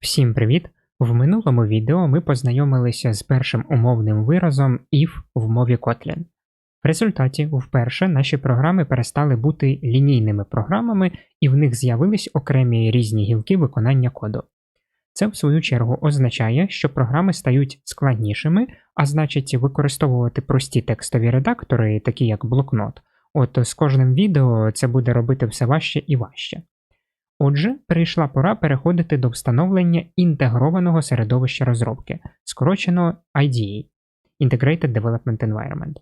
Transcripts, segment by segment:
Всім привіт! В минулому відео ми познайомилися з першим умовним виразом if в мові Kotlin. В результаті, вперше наші програми перестали бути лінійними програмами, і в них з'явились окремі різні гілки виконання коду. Це, в свою чергу, означає, що програми стають складнішими, а значить, використовувати прості текстові редактори, такі як блокнот. От з кожним відео це буде робити все важче і важче. Отже, прийшла пора переходити до встановлення інтегрованого середовища розробки, скорочено IDE Integrated Development Environment.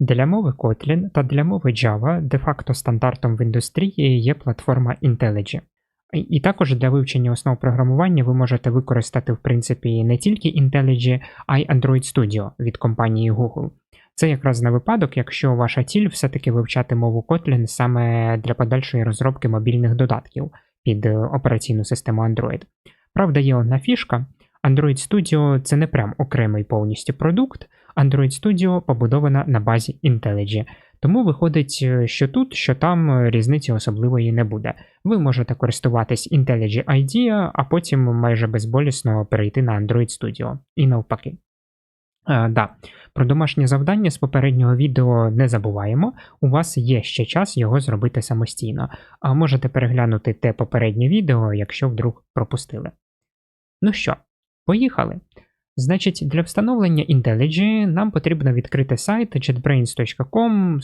Для мови Kotlin та для мови Java де-факто стандартом в індустрії є платформа IntelliJ. І також для вивчення основ програмування ви можете використати, в принципі, не тільки IntelliJ, а й Android Studio від компанії Google. Це якраз на випадок, якщо ваша ціль все-таки вивчати мову Kotlin саме для подальшої розробки мобільних додатків під е, операційну систему Android. Правда, є одна фішка. Android Studio це не прям окремий повністю продукт. Android Studio побудована на базі IntelliJ. Тому виходить, е, що тут, що там е, різниці особливої не буде. Ви можете користуватись IntelliJ IDEA, а потім майже безболісно перейти на Android Studio і навпаки. А, да. Про домашнє завдання з попереднього відео не забуваємо, у вас є ще час його зробити самостійно, а можете переглянути те попереднє відео, якщо вдруг пропустили. Ну що, поїхали. Значить, для встановлення IntelliJ нам потрібно відкрити сайт jetbrains.com.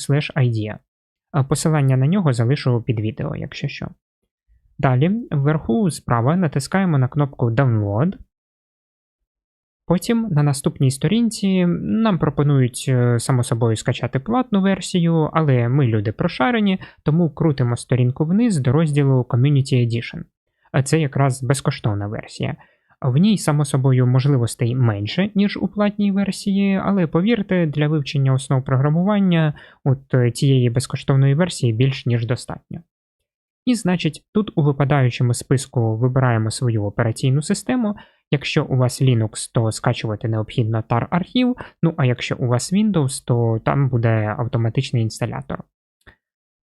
Посилання на нього залишу під відео, якщо що. Далі, вверху справа натискаємо на кнопку Download. Потім на наступній сторінці нам пропонують, е, само собою, скачати платну версію, але ми люди прошарені, тому крутимо сторінку вниз до розділу Community Edition. А це якраз безкоштовна версія. В ній, само собою, можливостей менше, ніж у платній версії, але повірте, для вивчення основ програмування от е, цієї безкоштовної версії більш ніж достатньо. І значить, тут у випадаючому списку вибираємо свою операційну систему. Якщо у вас Linux, то скачувати необхідно tar архів, ну а якщо у вас Windows, то там буде автоматичний інсталятор.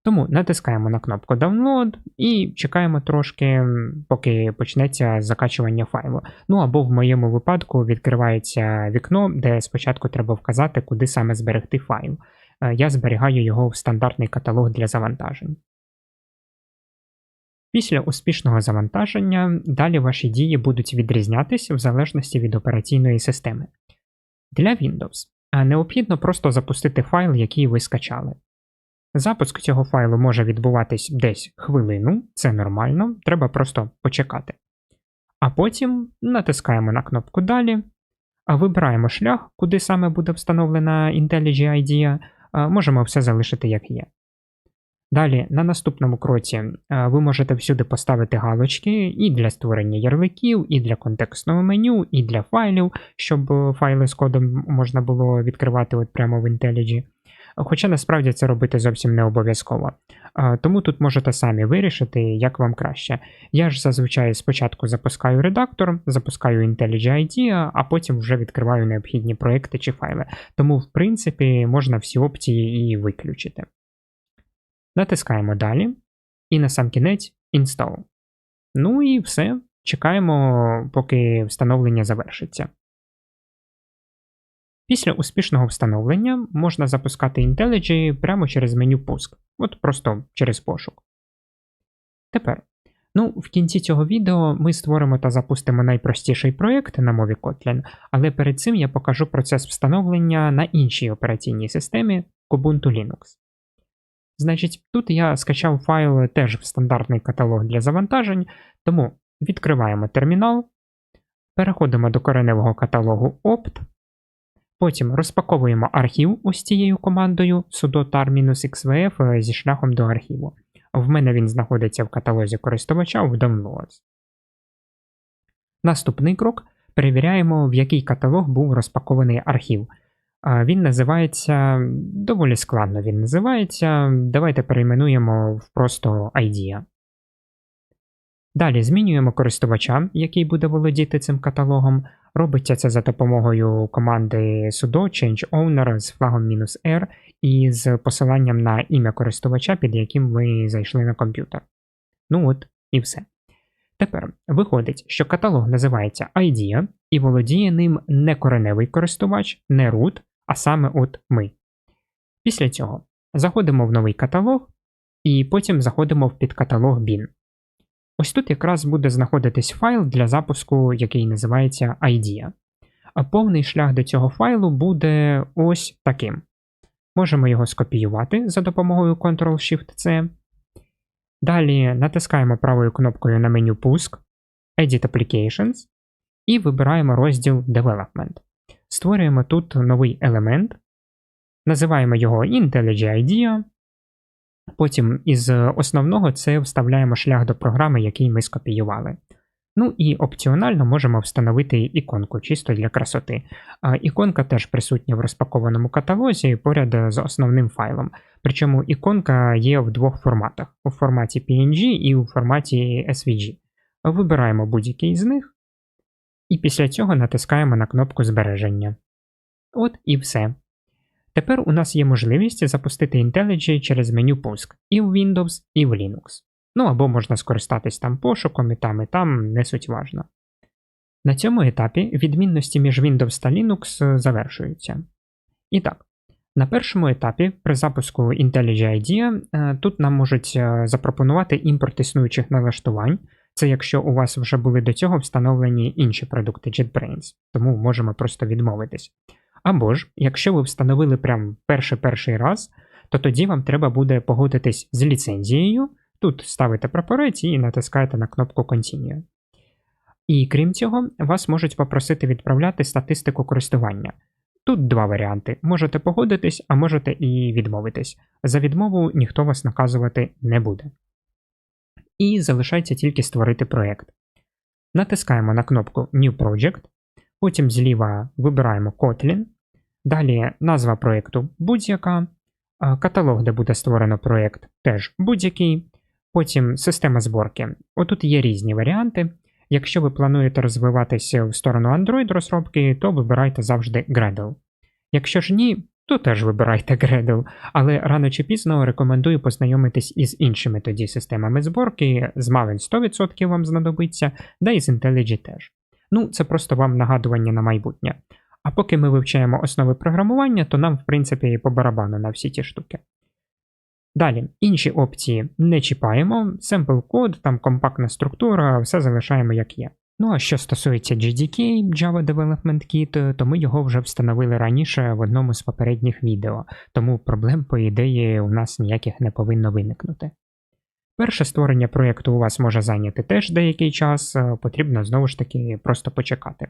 Тому натискаємо на кнопку Download і чекаємо трошки, поки почнеться закачування файлу. Ну або в моєму випадку відкривається вікно, де спочатку треба вказати, куди саме зберегти файл. Е, я зберігаю його в стандартний каталог для завантажень. Після успішного завантаження далі ваші дії будуть відрізнятися в залежності від операційної системи. Для Windows необхідно просто запустити файл, який ви скачали. Запуск цього файлу може відбуватись десь хвилину, це нормально, треба просто почекати. А потім натискаємо на кнопку Далі, вибираємо шлях, куди саме буде встановлена IntelliJ IDEA, можемо все залишити як є. Далі, на наступному кроці ви можете всюди поставити галочки і для створення ярликів, і для контекстного меню, і для файлів, щоб файли з кодом можна було відкривати от прямо в IntelliJ. Хоча насправді це робити зовсім не обов'язково. Тому тут можете самі вирішити, як вам краще. Я ж зазвичай спочатку запускаю редактор, запускаю IntelliJ IDEA, а потім вже відкриваю необхідні проекти чи файли. Тому, в принципі, можна всі опції і виключити. Натискаємо далі. І на сам кінець Install. Ну і все. Чекаємо, поки встановлення завершиться. Після успішного встановлення можна запускати IntelliJ прямо через меню пуск, от просто через пошук. Тепер, ну, в кінці цього відео ми створимо та запустимо найпростіший проєкт на мові Kotlin, але перед цим я покажу процес встановлення на іншій операційній системі Ubuntu Linux. Значить, тут я скачав файл теж в стандартний каталог для завантажень, тому відкриваємо термінал, переходимо до кореневого каталогу opt, потім розпаковуємо архів ось цією командою sudo tar-xvf зі шляхом до архіву. В мене він знаходиться в каталозі користувача в Downloads. Наступний крок перевіряємо, в який каталог був розпакований архів. Він називається доволі складно він називається. Давайте перейменуємо в просто IDEA. Далі змінюємо користувача, який буде володіти цим каталогом. Робиться це за допомогою команди sudo change owner з флагом "-r і з посиланням на ім'я користувача, під яким ви зайшли на комп'ютер. Ну от і все. Тепер виходить, що каталог називається IDEA і володіє ним не кореневий користувач, не root, а саме от ми. Після цього заходимо в новий каталог і потім заходимо в підкаталог bin. Ось тут якраз буде знаходитись файл для запуску, який називається IDEA. А повний шлях до цього файлу буде ось таким. Можемо його скопіювати за допомогою Ctrl-Shift-C. Далі натискаємо правою кнопкою на меню Пуск, Edit Applications і вибираємо розділ Development. Створюємо тут новий елемент, називаємо його IntelliJ IDEA. Потім із основного це вставляємо шлях до програми, який ми скопіювали. Ну і опціонально можемо встановити іконку чисто для красоти. Іконка теж присутня в розпакованому каталозі поряд з основним файлом. Причому іконка є в двох форматах: у форматі PNG і у форматі SVG. Вибираємо будь-який з них, і після цього натискаємо на кнопку збереження. От і все. Тепер у нас є можливість запустити IntelliJ через меню пуск і в Windows, і в Linux. Ну або можна скористатись там пошуком і там, і там, не суть важно. На цьому етапі відмінності між Windows та Linux завершуються. І так, на першому етапі при запуску IntelliJ IDEA е, тут нам можуть е, запропонувати імпорт існуючих налаштувань. Це якщо у вас вже були до цього встановлені інші продукти JetBrains, тому можемо просто відмовитись. Або ж, якщо ви встановили прям перший-перший раз, то тоді вам треба буде погодитись з ліцензією. Тут ставите прапорець і натискаєте на кнопку Continue. І крім цього, вас можуть попросити відправляти статистику користування. Тут два варіанти: можете погодитись, а можете і відмовитись. За відмову ніхто вас наказувати не буде. І залишається тільки створити проєкт. Натискаємо на кнопку New Project, потім зліва вибираємо Kotlin, далі назва проєкту будь-яка, каталог, де буде створено проєкт, теж будь-який. Потім система зборки. Отут є різні варіанти. Якщо ви плануєте розвиватися в сторону Android розробки, то вибирайте завжди Gradle. Якщо ж ні, то теж вибирайте Gradle, але рано чи пізно рекомендую познайомитись із іншими тоді системами зборки, з Maven 100% вам знадобиться, да і з IntelliJ теж. Ну, це просто вам нагадування на майбутнє. А поки ми вивчаємо основи програмування, то нам, в принципі, і по барабану на всі ті штуки. Далі, інші опції не чіпаємо, sample код, там компактна структура, все залишаємо як є. Ну а що стосується GDK Java Development Kit, то ми його вже встановили раніше в одному з попередніх відео, тому проблем, по ідеї, у нас ніяких не повинно виникнути. Перше створення проєкту у вас може зайняти теж деякий час, потрібно знову ж таки просто почекати.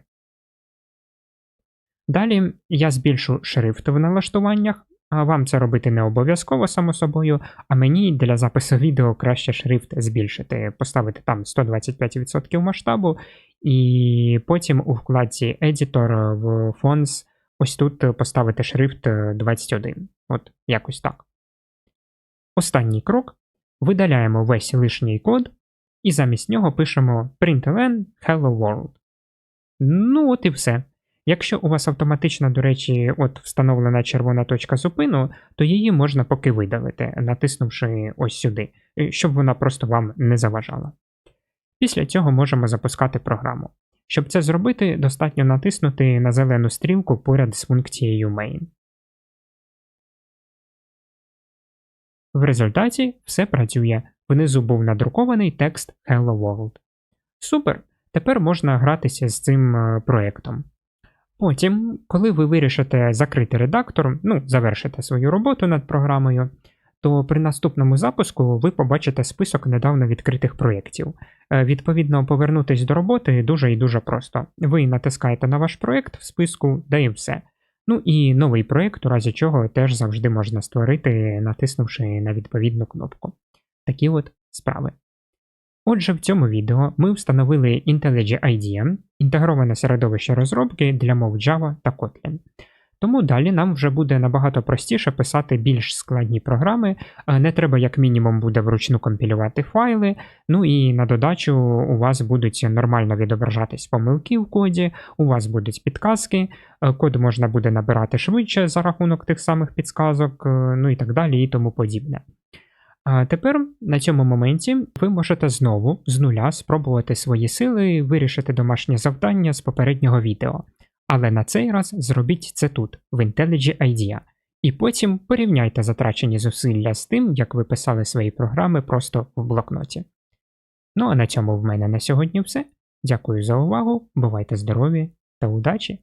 Далі я збільшу шрифт в налаштуваннях, вам це робити не обов'язково, само собою, а мені для запису відео краще шрифт збільшити, поставити там 125% масштабу, і потім у вкладці Editor в Fonts ось тут поставити шрифт 21. От якось так. Останній крок. Видаляємо весь лишній код, і замість нього пишемо println Hello World. Ну, от і все. Якщо у вас автоматично, до речі, от встановлена червона точка зупину, то її можна поки видалити, натиснувши ось сюди, щоб вона просто вам не заважала. Після цього можемо запускати програму. Щоб це зробити, достатньо натиснути на зелену стрілку поряд з функцією main. В результаті все працює. Внизу був надрукований текст Hello World. Супер! Тепер можна гратися з цим е, проєктом. Потім, коли ви вирішите закрити редактор, ну, завершите свою роботу над програмою, то при наступному запуску ви побачите список недавно відкритих проєктів. Е, відповідно, повернутися до роботи дуже і дуже просто. Ви натискаєте на ваш проєкт в списку, да і все. Ну і новий проєкт, у разі чого теж завжди можна створити, натиснувши на відповідну кнопку. Такі от справи. Отже, в цьому відео ми встановили IntelliJ IDEA, інтегроване середовище розробки для мов Java та Kotlin. Тому далі нам вже буде набагато простіше писати більш складні програми. Не треба, як мінімум, буде вручну компілювати файли. Ну і на додачу у вас будуть нормально відображатись помилки в коді, у вас будуть підказки, е, код можна буде набирати швидше за рахунок тих самих підказок, е, ну і так далі, і тому подібне. А тепер на цьому моменті ви можете знову з нуля спробувати свої сили вирішити домашнє завдання з попереднього відео. Але на цей раз зробіть це тут, в IntelliJ IDEA, і потім порівняйте затрачені зусилля з тим, як ви писали свої програми просто в блокноті. Ну а на цьому в мене на сьогодні все. Дякую за увагу, бувайте здорові та удачі!